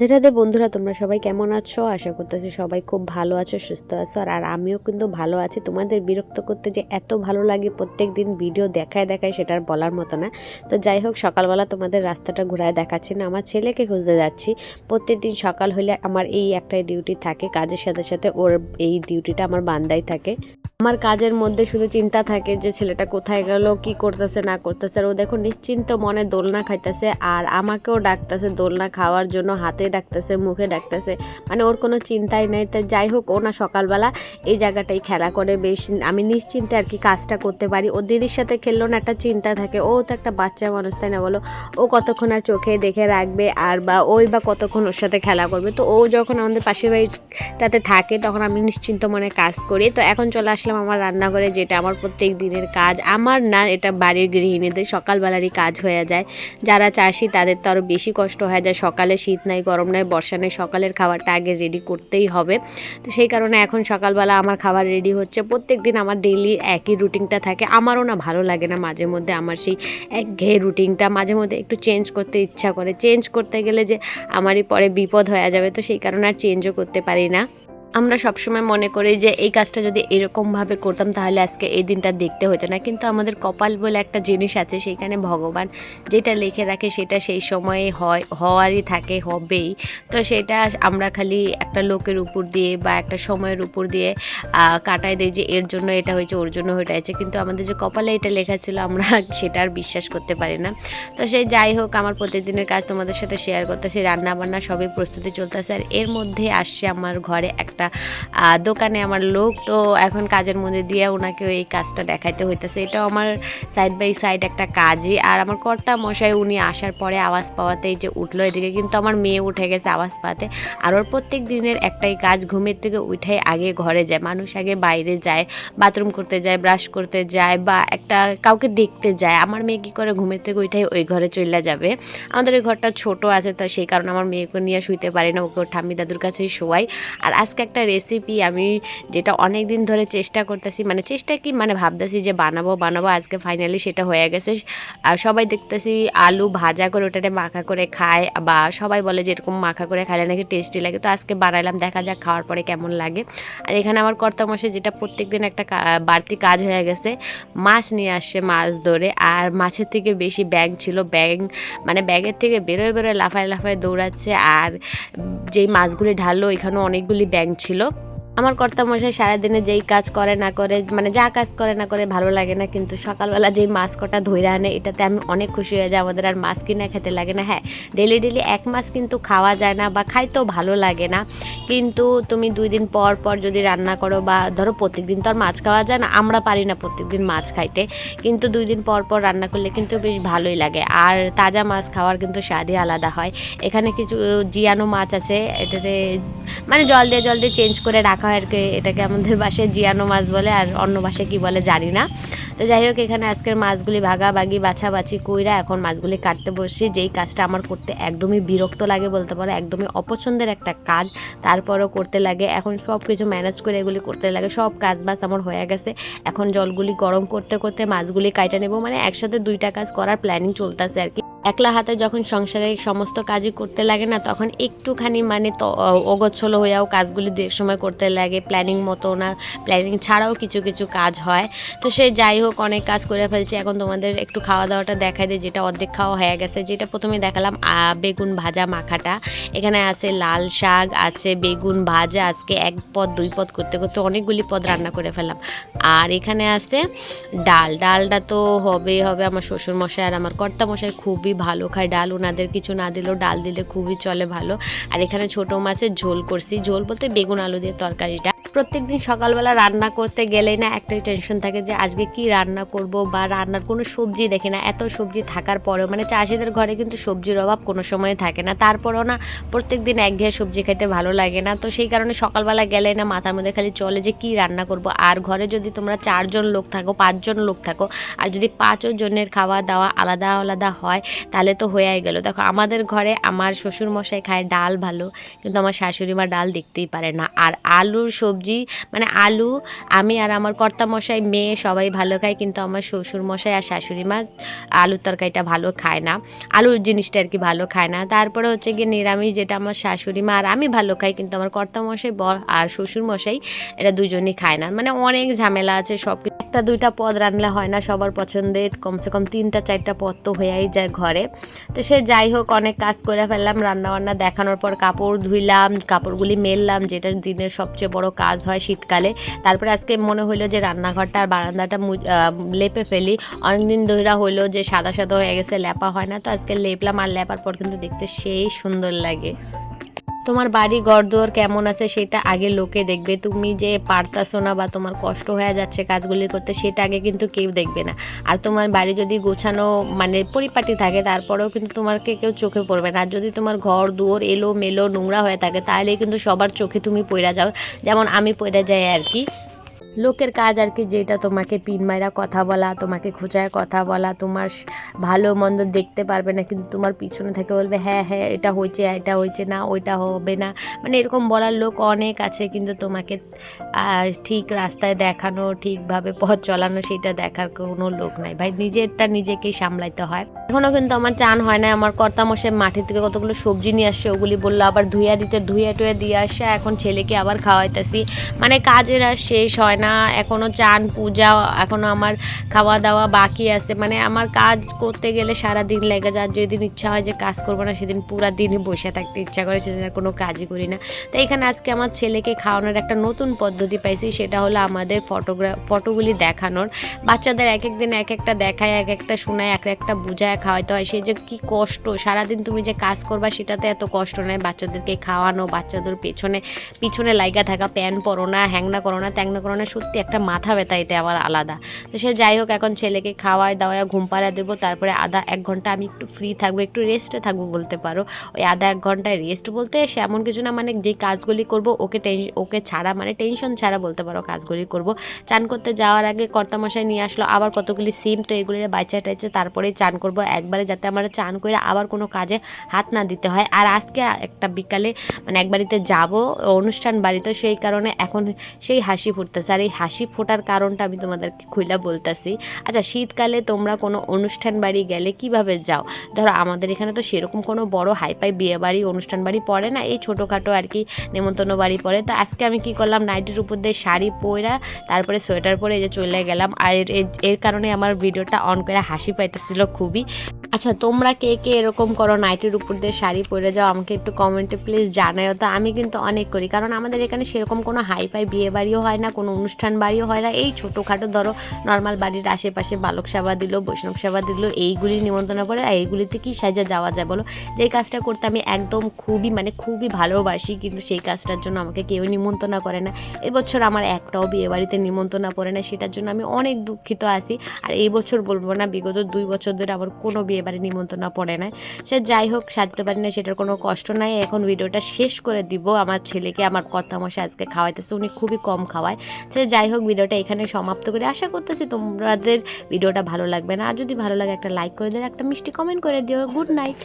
রাধে বন্ধুরা, তোমরা সবাই কেমন আছো? আশা করতেছি সবাই খুব ভালো আছো, সুস্থ আছো। আর আর আমিও কিন্তু ভালো আছি। তোমাদের বিরক্ত করতে যে এত ভালো লাগে প্রত্যেক দিন ভিডিও দেখায় দেখায় সেটা আর বলার মতো না। তো যাই হোক, সকালবেলা তোমাদের রাস্তাটা ঘুরায় দেখাচ্ছি না, আমার ছেলেকে খুঁজতে যাচ্ছি। প্রত্যেক দিন সকাল হলে আমার এই একটাই ডিউটি থাকে, কাজের সাথে সাথে ওর এই ডিউটিটা আমার বান্দাই থাকে। আমার কাজের মধ্যে শুধু চিন্তা থাকে যে ছেলেটা কোথায় গেল, কি করতেছে, না করতেছে। আর ও দেখো নিশ্চিন্ত মনে দোলনা খাইতেছে, আর আমাকেও ডাকতেছে দোলনা খাওয়ার জন্য হাতে ডাকতেছে, মুখে ডাকতেছে। মানে ওর কোনো চিন্তাই নেই। তা যাই হোক, ও না সকালবেলা এই জায়গাটাই খেলা করে বেশ। আমি নিশ্চিন্তে আর কি কাজটা করতে পারি। ও দিদির সাথে খেললেও না, একটা চিন্তা থাকে। ও তো একটা বাচ্চা মানুষ, তাই না বলো? ও কতক্ষণ আর চোখে দেখে রাখবে? আর বা ওই বা কতক্ষণ ওর সাথে খেলা করবে? তো ও যখন আমাদের পাশের বাড়িটাতে থাকে, তখন আমি নিশ্চিন্ত মনে কাজ করি। তো এখন চলে আসলাম আমার রান্নাঘরে, যেটা আমার প্রত্যেক দিনের কাজ। আমার না, এটা বাড়ির গৃহিণীদের সকালবেলারই কাজ হয়ে যায়। যারা চাষি, তাদের তো আরও বেশি কষ্ট হয়ে যায়। সকালে শীত নাই, গরম নাই, বর্ষা নেই, সকালের খাবারটা আগে রেডি করতেই হবে। তো সেই কারণে এখন সকালবেলা আমার খাবার রেডি হচ্ছে। প্রত্যেক দিন আমার ডেইলি একই রুটিনটা থাকে। আমারও না ভালো লাগে না মাঝে মধ্যে আমার সেই একঘেয়ে রুটিনটা মাঝে মধ্যে একটু চেঞ্জ করতে ইচ্ছা করে। চেঞ্জ করতে গেলে যে আমারই পরে বিপদ হয়ে যাবে, তো সেই কারণে আর চেঞ্জও করতে পারি না। আমরা সবসময় মনে করি যে এই কাজটা যদি এরকমভাবে করতাম, তাহলে আজকে এই দিনটা দেখতে হতো না। কিন্তু আমাদের কপাল বলে একটা জিনিস আছে সেইখানে ভগবান যেটা লিখে রাখে সেটা সেই সময়ে হয়, হওয়ারই থাকে, হবেই। তো সেটা আমরা খালি একটা লোকের উপর দিয়ে বা একটা সময়ের উপর দিয়ে কাটায় দিই যে এর জন্য এটা হয়েছে, ওর জন্য ওইটা হয়েছে। কিন্তু আমাদের যে কপালে এটা লেখা ছিল, আমরা সেটা আর বিশ্বাস করতে পারি না। তো সেই যাই হোক, আমার প্রতিদিনের কাজ তোমাদের সাথে শেয়ার করতেছি রান্না বান্না সবই প্রস্তুতি চলতেছে। আর এর মধ্যে আসছে আমার ঘরে একটা আহ, দোকানে আমার লোক। তো এখন কাজের মধ্যে দিয়ে ওনাকে এই কাজটা দেখাইতে হইতেছে। এটাও আমার সাইড বাই সাইড একটা কাজই। আর আমার কর্তা মশাই উনি আসার পরে আওয়াজ পাওয়াতেই যে উঠল এদিকে কিন্তু আমার মেয়ে উঠে গেছে আওয়াজ পাওয়াতে। আর ওর প্রত্যেক দিনের একটাই কাজ ঘুমের থেকে উঠে আগে ঘরে যায়। মানুষ আগে বাইরে যায় বাথরুম করতে যায় ব্রাশ করতে যায় বা একটা কাউকে দেখতে যায়। আমার মেয়ে কী করে ঘুমের থেকে উঠে ওই ঘরে চলে যাবে? আমাদের ওই ঘরটা ছোট আছে তো সেই কারণে আমার মেয়েকে নিয়ে শুইতে পারি না। ওকে ঠাম্মি দাদুর কাছেই শোয়াই। আর আজকে একটা রেসিপি আমি যেটা অনেক দিন ধরে চেষ্টা করতেছি মানে চেষ্টা কি মানে ভাবতেছি যে বানাবো বানাবো, আজকে ফাইনালি সেটা হয়ে গেছে। আর সবাই দেখতেছি আলু ভাজা করে ওটাতে মাখা করে খায়, বা সবাই বলে যে এরকম মাখা করে খাইলে নাকি টেস্টি লাগে। তো আজকে বানাইলাম, দেখা যাক খাওয়ার পরে কেমন লাগে। আর এখানে আমার কর্তামশাই যেটা প্রত্যেক দিন একটা বাড়তি কাজ হয়ে গেছে, মাছ নিয়ে আসছে মাছ ধরে। আর মাছের থেকে বেশি ব্যাগ ছিল ব্যাগ মানে ব্যাগের থেকে বেরোয় বেরোয় লাফায় লাফায় দৌড়াচ্ছে। আর যেই মাছগুলি ঢাললো এখানেও অনেকগুলি ব্যাং ছিল। আমার কর্তামশাই সারাদিনে যেই কাজ করে না করে মানে যা কাজ করে না করে ভালো লাগে না, কিন্তু সকালবেলা যেই মাছ কটা ধইরা আনে, এটাতে আমি অনেক খুশি হয়ে যাই। আমাদের আর মাছ কিনে খেতে লাগে না। হ্যাঁ ডেলি ডেলি এক মাছ কিন্তু খাওয়া যায় না বা খাইতেও ভালো লাগে না। কিন্তু তুমি দুই দিন পর পর যদি রান্না করো বা ধরো প্রত্যেকদিন তো আর মাছ খাওয়া যায় না, আমরা পারি না প্রত্যেকদিন মাছ খাইতে। কিন্তু দুই দিন পর পর রান্না করলে কিন্তু বেশ ভালোই লাগে। আর তাজা মাছ খাওয়ার কিন্তু স্বাদই আলাদা হয়। এখানে কিছু জিয়ানো মাছ আছে, এটাতে মানে জল দিয়ে জল দিয়ে চেঞ্জ করে রাখা হয় আর কি এটাকে আমাদের বাসায় জিয়ানো মাছ বলে আর অন্য ভাষায় কী বলে জানি না। তো যাই হোক, এখানে আজকের মাছগুলি ভাগাভাগি, বাছাবাছি কইরা এখন মাছগুলি কাটতে বসছি। যেই কাজটা আমার করতে একদমই বিরক্ত লাগে বলতে পারো, একদমই অপছন্দের একটা কাজ। তারপরও করতে লাগে, এখন সব কিছু ম্যানেজ করে এগুলি করতে লাগে। সব কাজ বাজ আমার হয়ে গেছে। এখন জলগুলি গরম করতে করতে মাছগুলি কাইটা নেব। মানে একসাথে দুইটা কাজ করার প্ল্যানিং চলতেছে আর কি। একলা হাতে যখন সংসারে সমস্ত কাজই করতে লাগে না, তখন একটুখানি মানে তো অগোছলো হয়েও কাজগুলি দু, সময় করতে লাগে প্ল্যানিং মতো না প্ল্যানিং ছাড়াও কিছু কিছু কাজ হয়। তো সে যাই হোক, অনেক কাজ করে ফেলছি। এখন তোমাদের একটু খাওয়া দাওয়াটা দেখাই দিই, যেটা অর্ধেক খাওয়া হয়ে গেছে। যেটা প্রথমে দেখালাম বেগুন ভাজা মাখাটা। এখানে আছে লাল শাক, আছে বেগুন ভাজা, আজকে এক পদ, দুই পদ করতে করতে অনেকগুলি পদ রান্না করে ফেলাম আর এখানে আছে ডাল। ডালটা তো হবে হবে আমার শ্বশুর মশাই আর আমার কর্তা মশাই খুবই ভালো খায়, ডাল ওনাদের কিছু না দিলেও ডাল দিলে খুবই চলে ভালো। আর এখানে ছোট মাছের ঝোল করছি। ঝোল বলতে বেগুন আলু দিয়ে তরকারিটা। প্রত্যেকদিন সকালবেলা রান্না করতে গেলেই না একটাই টেনশন থাকে যে আজকে কি রান্না করব বা রান্নার কোনো সবজি দেখি না। এত সবজি থাকার পরেও মানে চাষিদের ঘরে কিন্তু সবজির অভাব কোনো সময় থাকে না। তারপরেও না প্রত্যেক দিন একঘেয়ে সবজি খেতে ভালো লাগে না। তো সেই কারণে সকালবেলা গেলে না মাথার মধ্যে খালি চলে যে কি রান্না করব। আর ঘরে যদি তোমরা চারজন লোক থাকো, পাঁচজন লোক থাকো, আর যদি পাঁচও জনের খাওয়া দাওয়া আলাদা আলাদা হয়, তাহলে তো হয়েই গেল। দেখো আমাদের ঘরে আমার শ্বশুর মশাই খায় ডাল ভালো, কিন্তু আমার শাশুড়ি মা ডাল দেখতেই পারে না। আর আলুর সবজি সবজি মানে আলু, আমি আর আমার কর্তামশাই, মেয়ে সবাই ভালো খায়, কিন্তু আমার শ্বশুর মশাই আর শাশুড়ি মা আলুর তরকারিটা ভালো খায় না। আলুর জিনিসটা আর কি ভালো খায় না। তারপরে হচ্ছে গিয়ে নিরামিষ যেটা আমার শাশুড়ি মা আর আমি ভালো খাই, কিন্তু আমার কর্তামশাই ব আর শ্বশুর মশাই এরা দুজনই খায় না। মানে অনেক ঝামেলা আছে সব একটা দুইটা পদ রান্না হয় না সবার পছন্দের কমসে কম তিনটা চারটা পদ তো হয়েই যায় ঘরে। তো সে যাই হোক, অনেক কাজ করে ফেললাম রান্না বান্না দেখানোর পর কাপড় ধুইলাম, কাপড়গুলি মেললাম, যেটা দিনের সবচেয়ে বড় কাজ। হয় শীতকালে। তারপরে আজকে মনে হইল যে রান্নাঘরটা আর বারান্দাটা লেপে ফেলি। অনেকদিন ধরে হইল যে সাদা সাদা হয়ে গেছে, লেপা হয় না। তো আজকে লেপলাম আর লেপার পর কিন্তু দেখতে সেই সুন্দর লাগে। তোমার বাড়ি ঘরদুয়ার কেমন আছে সেটা আগে লোকে দেখবে। তুমি যে পারতাছো না বা তোমার কষ্ট হয়ে যাচ্ছে কাজগুলি করতে, সেটা আগে কিন্তু কেউ দেখবে না। আর তোমার বাড়ি যদি গোছানো মানে পরিপাটি থাকে, তারপরেও কিন্তু তোমাকে কেউ চোখে পড়বে না। আর যদি তোমার ঘর দুয়ার এলো মেলো নোংরা হয়ে থাকে তাহলে কিন্তু সবার চোখে তুমি পড়ে যাও। যেমন আমি পড়ে যাই আর কি। লোকের কাজ আর কি, যেটা তোমাকে পিন মাইরা কথা বলা, তোমাকে খোঁচায় কথা বলা, তোমার ভালো মন্দ দেখতে পারবে না, কিন্তু তোমার পিছনে থেকে বলবে হ্যাঁ হ্যাঁ এটা হয়েছে এটা হয়েছে, না, ওইটা হবে না। মানে এরকম বলার লোক অনেক আছে, কিন্তু তোমাকে ঠিক রাস্তায় দেখানো, ঠিকভাবে পথ চলানো, সেটা দেখার কোনো লোক নাই। ভাই, নিজেরটা নিজেকেই সামলাইতে হয়। এখনও কিন্তু আমার চান হয় না আমার কর্তামশাই মাঠের থেকে কতগুলো সবজি নিয়ে আসছে, ওগুলি বলল আবার ধুইয়া দিতে, ধুইয়া টুয়ে দিয়ে আসছে। এখন ছেলেকে আবার খাওয়াইতেছি। মানে কাজের আর শেষ হয় না। এখনও চান, পূজা, এখনও আমার খাওয়া দাওয়া বাকি আছে। মানে আমার কাজ করতে গেলে সারা দিন লেগে যায়। যেদিন ইচ্ছা হয় যে কাজ করব না, সেদিন পুরা দিনই বসে থাকতে ইচ্ছা করে, সেদিন আর কোনো কাজই করি না। তো এখানে আজকে আমার ছেলেকে খাওয়ানোর একটা নতুন পদ্ধতি পাইছি। সেটা হলো আমাদের ফটোগ্রাফ ফটোগুলি দেখানোর। বাচ্চাদের এক এক দিন এক একটা দেখায়, এক একটা শোনায়, এক একটা বুঝায়। খাওয়াইতে হয়। সে যে কি কষ্ট, সারাদিন তুমি যে কাজ করবা সেটাতে এত কষ্ট নয়। বাচ্চাদেরকে খাওয়ানো, বাচ্চাদের পেছনে, পিছনে লাইগা থাকা, প্যান পরো না, হ্যাংনা করো না, ত্যাংনা করো না, সত্যি একটা মাথা ব্যথা এটা আবার আলাদা। তো সে যাই হোক, এখন ছেলেকে খাওয়ায়, দাওয়ায়, ঘুম পাড়া দেবো, তারপরে আধা এক ঘণ্টা আমি একটু ফ্রি থাকব, একটু রেস্টে থাকব বলতে পারো। ওই আধা এক ঘন্টায় রেস্ট বলতে সে এমন কিছু না মানে যে কাজগুলি করব, ওকে টেনশন ওকে ছাড়া মানে টেনশন ছাড়া বলতে পারো কাজগুলি করব। চান করতে যাওয়ার আগে কর্তামশাই নিয়ে আসলো, আবার কতগুলি সিম তো এগুলি বাইচা টাইচে তারপরেই চান করব। একবারে যাতে আমার চান করে আবার কোনো কাজে হাত না দিতে হয়। আর আজকে একটা বিকালে মানে এক বাড়িতে যাব, অনুষ্ঠান বাড়িতে, সেই কারণে এখন সেই হাসি ফুটতেছে। আর এই হাসি ফোটার কারণটা আমি তোমাদেরকে খুইলা বলতেছি। আচ্ছা শীতকালে তোমরা কোনো অনুষ্ঠান বাড়ি গেলে কীভাবে যাও? ধরো আমাদের এখানে তো সেরকম কোনো বড় হাইপাই বিয়ে বাড়ি, অনুষ্ঠান বাড়ি পড়ে না, এই ছোটোখাটো আর কি নেমন্তন্ন বাড়ি পড়ে। তো আজকে আমি কি করলাম, নাইটির উপর দিয়ে শাড়ি পরা তারপরে সোয়েটার পরে এই যে চলে গেলাম। আর এর কারণে আমার ভিডিওটা অন করে হাসি পাইতেছিল খুবই। আচ্ছা তোমরা কে কে এরকম করো নাইটির উপর দিয়ে শাড়ি পরে যাও, আমাকে একটু কমেন্টে প্লিজ জানাও তো। আমি কিন্তু অনেক করি, কারণ আমাদের এখানে সেরকম কোনো হাই ফাই বিয়ে বাড়িও হয় না, কোনো অনুষ্ঠান বাড়িও হয় না। এই ছোটোখাটো ধরো নর্মাল বাড়ির আশেপাশে বালক সেবা দিল, বৈষ্ণব সেবা দিল, এইগুলি নিমন্ত্রণ করে, আর এইগুলিতে কি সাজা যাওয়া যায় বলো? যেই কাজটা করতে আমি একদম খুবই মানে খুবই ভালোবাসি, কিন্তু সেই কাজটার জন্য আমাকে কেউ নিমন্ত্রণ করে না। এবছর আমার একটাও বিয়ে বাড়িতে নিমন্ত্রণ পড়ে না, সেটার জন্য আমি অনেক দুঃখিত আছি। আর এই বছর বলব না, বিগত দুই বছর ধরে আমার কোনো বিয়ে বাড়ি নিমন্ত্রণ পড়ে নাই সে যাই হোক সাজতে পারি না সেটার কোনো কষ্ট নাই। এখন ভিডিওটা শেষ করে দিব। আমার ছেলেকে, আমার কথা মশা আজকে খাওয়াইতেছে, উনি খুবই কম খাওয়ায়। সে যাই হোক, ভিডিওটা এখানে সমাপ্ত করে। আশা করতেছি তোমাদের ভিডিওটা ভালো লাগবে না। আর যদি ভালো লাগে, একটা লাইক করে দিও একটা মিষ্টি কমেন্ট করে দিও। Good night